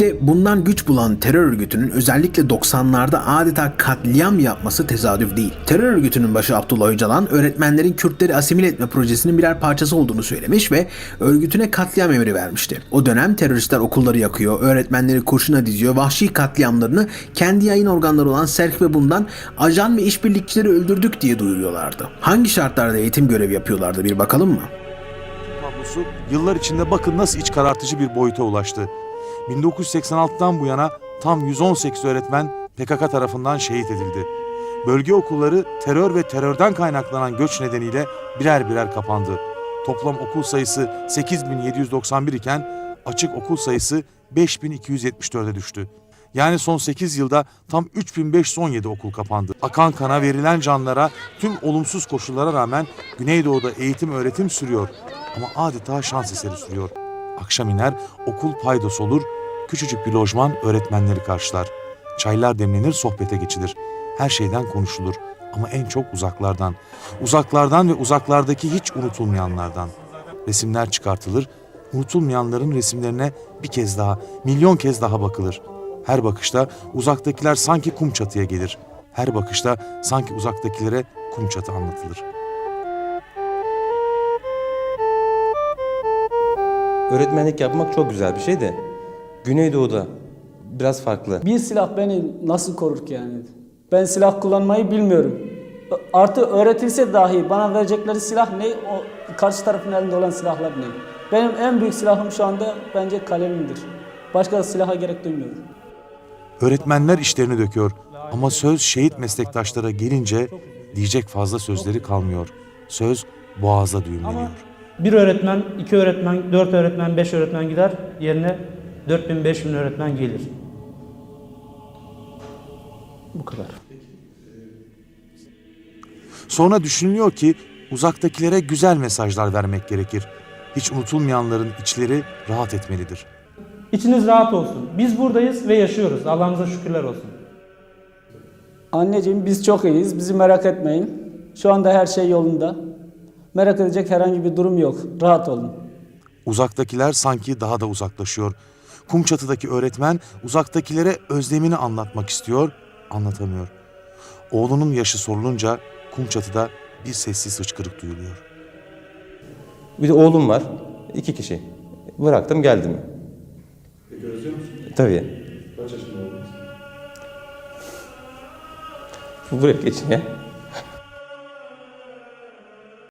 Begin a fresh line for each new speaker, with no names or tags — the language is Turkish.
İşte bundan güç bulan terör örgütünün özellikle 90'larda adeta katliam yapması tesadüf değil. Terör örgütünün başı Abdullah Öcalan öğretmenlerin Kürtleri asimile etme projesinin birer parçası olduğunu söylemiş ve örgütüne katliam emri vermişti. O dönem teröristler okulları yakıyor, öğretmenleri kurşuna diziyor, vahşi katliamlarını kendi yayın organları olan Serk ve bundan ajan ve işbirlikçileri öldürdük diye duyuruyorlardı. Hangi şartlarda eğitim görevi yapıyorlardı bir bakalım mı?
tablosu yıllar içinde bakın nasıl iç karartıcı bir boyuta ulaştı. 1986'dan bu yana tam 118 öğretmen PKK tarafından şehit edildi. Bölge okulları terör ve terörden kaynaklanan göç nedeniyle birer birer kapandı. Toplam okul sayısı 8791 iken açık okul sayısı 5274'e düştü. Yani son 8 yılda tam 3517 okul kapandı. Akan kana verilen canlara tüm olumsuz koşullara rağmen Güneydoğu'da eğitim öğretim sürüyor. Ama adeta şans eseri sürüyor. Akşam iner, okul paydos olur, küçücük bir lojman öğretmenleri karşılar. Çaylar demlenir, sohbete geçilir. Her şeyden konuşulur ama en çok uzaklardan. Uzaklardan ve uzaklardaki hiç unutulmayanlardan. Resimler çıkartılır, unutulmayanların resimlerine bir kez daha, milyon kez daha bakılır. Her bakışta uzaktakiler sanki kum çatıya gelir. Her bakışta sanki uzaktakilere kum çatı anlatılır.
Öğretmenlik yapmak çok güzel bir şey de Güneydoğu'da biraz farklı.
Bir silah beni nasıl korur ki yani? Ben silah kullanmayı bilmiyorum. Artı öğretilse dahi bana verecekleri silah ne? O karşı tarafın elinde olan silahlar ne? Benim en büyük silahım şu anda bence kalemimdir. Başka silaha gerek duymuyorum.
Öğretmenler işlerini döküyor ama söz şehit meslektaşlara gelince diyecek fazla sözleri kalmıyor. Söz boğaza düğümleniyor.
Bir öğretmen, iki öğretmen, dört öğretmen, beş öğretmen gider. Yerine 4000, 5000 öğretmen gelir. Bu kadar.
Sonra düşünülüyor ki uzaktakilere güzel mesajlar vermek gerekir. Hiç unutulmayanların içleri rahat etmelidir.
İçiniz rahat olsun. Biz buradayız ve yaşıyoruz. Allah'ımıza şükürler olsun.
Anneciğim biz çok iyiyiz. Bizi merak etmeyin. Şu anda her şey yolunda. Merak edecek herhangi bir durum yok. Rahat olun.
Uzaktakiler sanki daha da uzaklaşıyor. Kumçatı'daki öğretmen uzaktakilere özlemini anlatmak istiyor, anlatamıyor. Oğlunun yaşı sorulunca Kumçatı'da bir sessiz hıçkırık duyuluyor.
Bir de oğlum var. iki kişi. Bıraktım geldim. Peki özlüyor musun? Tabii. Kaç yaşında oldunuz? Buraya geçin ya.